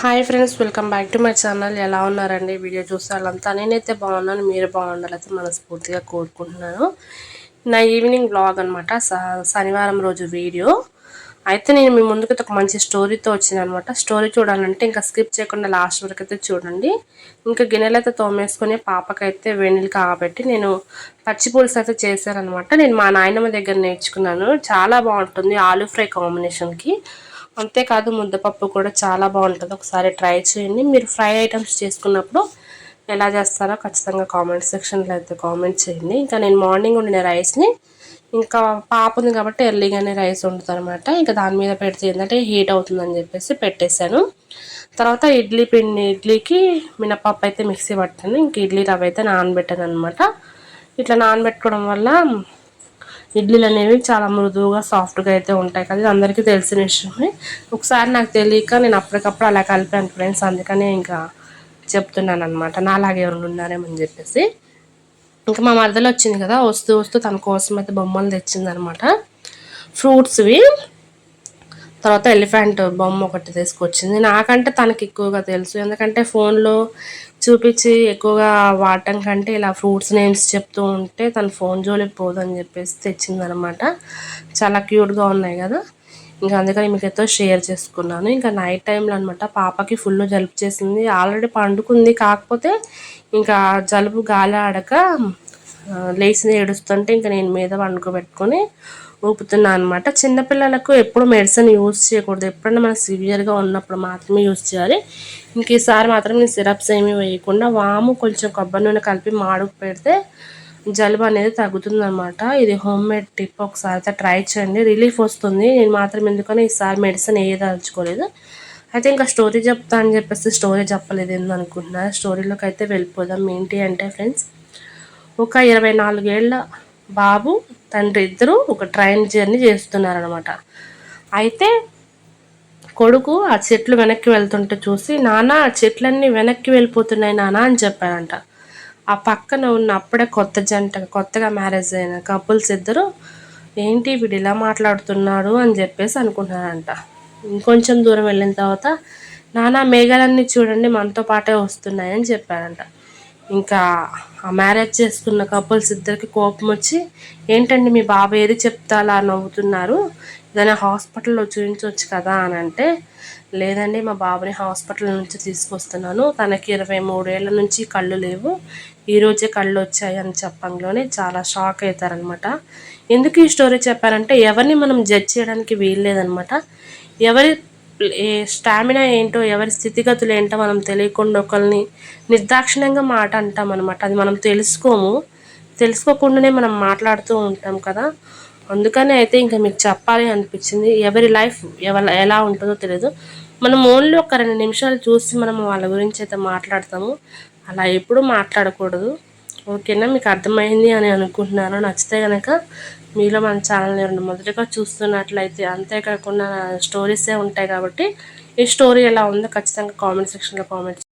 Hi friends welcome back to my channel ఎలా ఉన్నారండి? Video చూస్తే వాళ్ళంతా నేనైతే బాగున్నాను మీరు బాగుండాలైతే మనస్ఫూర్తిగా కోరుకుంటున్నాను. నా ఈవినింగ్ బ్లాగ్ అనమాట శనివారం రోజు వీడియో. అయితే నేను మీ ముందుకు ఒక మంచి స్టోరీతో వచ్చింది అనమాట స్టోరీ చూడాలంటే ఇంకా స్కిప్ చేయకుండా లాస్ట్ వరకు అయితే చూడండి. ఇంకా గిన్నెలు అయితే తోమేసుకొని పాపకైతే వెన్నెలు కాబట్టి నేను పచ్చి పులుసు అయితే చేశానమాట నేను మా నాయనమ్మ దగ్గర నేర్చుకున్నాను. చాలా బాగుంటుంది ఆలూ ఫ్రై కాంబినేషన్కి అంతేకాదు ముద్దపప్పు కూడా చాలా బాగుంటుంది. ఒకసారి ట్రై చేయండి. మీరు ఫ్రై ఐటమ్స్ చేసుకున్నప్పుడు ఎలా చేస్తారో ఖచ్చితంగా కామెంట్ సెక్షన్లో అయితే కామెంట్ చేయండి. ఇంకా నేను మార్నింగ్ వండిన రైస్ని ఇంకా పాప ఉంది కాబట్టి ఎర్లీగానే రైస్ వండుతాను అనమాట ఇంకా దాని మీద పెడితే ఏంటంటే హీట్ అవుతుందని చెప్పేసి పెట్టేశాను. తర్వాత ఇడ్లీ పిండి ఇడ్లీకి మినపప్పు అయితే మిక్సీ పట్టాను. ఇంక ఇడ్లీ రవ్వ అయితే నానబెట్టాను అనమాట ఇట్లా నానబెట్టుకోవడం వల్ల ఇడ్లీలు అనేవి చాలా మృదువుగా సాఫ్ట్గా అయితే ఉంటాయి కదా అందరికీ తెలిసిన విషయమే. ఒకసారి నాకు తెలియక నేను అప్పటికప్పుడు అలా కలిపాను ఫ్రెండ్స్ అందుకనే ఇంకా చెప్తున్నాను అనమాట నాలాగే ఎవరు ఉన్నారేమని చెప్పేసి. ఇంకా మా మరదలు వచ్చింది కదా వస్తూ వస్తూ తన కోసం అయితే బొమ్మలు తెచ్చింది అనమాట ఫ్రూట్స్వి తర్వాత ఎలిఫెంట్ బొమ్మ ఒకటి తీసుకొచ్చింది. నాకంటే తనకి ఎక్కువగా తెలుసు ఎందుకంటే ఫోన్లో చూపించి ఎక్కువగా వాడటం కంటే ఇలా ఫ్రూట్స్ నేమ్స్ చెప్తూ ఉంటే తన ఫోన్ జోలికి పోదని చెప్పేసి తెచ్చిందనమాట. చాలా క్యూట్గా ఉన్నాయి కదా. ఇంకా అందుకని మీకు ఎంతో షేర్ చేసుకున్నాను. ఇంకా నైట్ టైంలో అనమాట పాపకి ఫుల్ జలుబు చేసింది. ఆల్రెడీ పండుకుంది. కాకపోతే ఇంకా జలుబు గాలి ఆడక లేచి ఏడుస్తుంటే ఇంకా నేను మీద పండుకోబెట్టుకొని ఊపుతున్నాను అనమాట చిన్నపిల్లలకు ఎప్పుడు మెడిసిన్ యూజ్ చేయకూడదు. ఎప్పుడైనా మనం సివియర్గా ఉన్నప్పుడు మాత్రమే యూజ్ చేయాలి. ఇంక ఈసారి మాత్రం నేను సిరప్స్ ఏమీ వేయకుండా వాము కొంచెం కొబ్బరి నూనె కలిపి మాడుకు పెడితే జలుబు అనేది తగ్గుతుందన్నమాట. ఇది హోమ్ మేడ్ టిప్ ఒకసారి అయితే ట్రై చేయండి. రిలీఫ్ వస్తుంది. నేను మాత్రం ఎందుకని ఈసారి మెడిసిన్ వేయదలుచుకోలేదు అయితే ఇంకా స్టోరీ చెప్తా అని చెప్పేసి స్టోరీ చెప్పలేదు. ఏంది అనుకుంటున్నా స్టోరీలోకి అయితే వెళ్ళిపోదాం. ఏంటి అంటే ఫ్రెండ్స్ ఒక ఇరవై నాలుగేళ్ళ బాబు తండ్రి ఇద్దరు ఒక ట్రైన్ జర్నీ చేస్తున్నారనమాట అయితే కొడుకు ఆ చెట్లు వెనక్కి వెళ్తుంటే చూసి నాన్న ఆ చెట్లన్నీ వెనక్కి వెళ్ళిపోతున్నాయి నాన్న అని చెప్పారంట. ఆ పక్కన ఉన్న అప్పుడే కొత్త జంట కొత్తగా మ్యారేజ్ అయిన కపుల్స్ ఇద్దరు ఏంటి వీడు ఇలా మాట్లాడుతున్నాడు అని చెప్పేసి అనుకుంటున్నారంట. ఇంకొంచెం దూరం వెళ్ళిన తర్వాత నానా మేఘాలన్నీ చూడండి మనతో పాటే వస్తున్నాయని చెప్పారంట. ఇంకా ఆ మ్యారేజ్ చేసుకున్న కపుల్స్ ఇద్దరికి కోపం వచ్చి ఏంటండి మీ బాబు ఏది చెప్తా అలా నవ్వుతున్నారు. ఏదైనా హాస్పిటల్లో చూపించవచ్చు కదా? అని అంటే లేదండి మా బాబుని హాస్పిటల్ నుంచి తీసుకొస్తున్నాను. తనకి ఇరవై మూడేళ్ళ నుంచి కళ్ళు లేవు. ఈరోజే కళ్ళు వచ్చాయి అని చెప్పంలోనే చాలా షాక్ అవుతారనమాట. ఎందుకు ఈ స్టోరీ చెప్పారంటే ఎవరిని మనం జడ్జ్ చేయడానికి వీల్లేదనమాట. ఎవరి స్టామినా ఏంటో ఎవరి స్థితిగతులు ఏంటో మనం తెలియకుండా ఒకరిని నిర్దాక్షిణ్యంగా మాట అంటాం అనమాట అది మనం తెలుసుకోము. తెలుసుకోకుండానే మనం మాట్లాడుతూ ఉంటాం కదా. అందుకనే అయితే ఇంకా మీకు చెప్పాలి అనిపించింది. ఎవరి లైఫ్ ఎవరి ఎలా ఉంటుందో తెలియదు మనం ఓన్లీ ఒక రెండు నిమిషాలు చూసి మనం వాళ్ళ గురించి అయితే మాట్లాడతాము. అలా ఎప్పుడూ మాట్లాడకూడదు. ఓకేనా? మీకు అర్థమైంది అని అనుకుంటున్నాను. నచ్చితే కనుక మీలో మన ఛానల్ని రెండు మొదటిగా చూస్తున్నట్లయితే అంతేకాకుండా స్టోరీసే ఉంటాయి కాబట్టి ఈ స్టోరీ ఎలా ఉందో ఖచ్చితంగా కామెంట్ సెక్షన్లో కామెంట్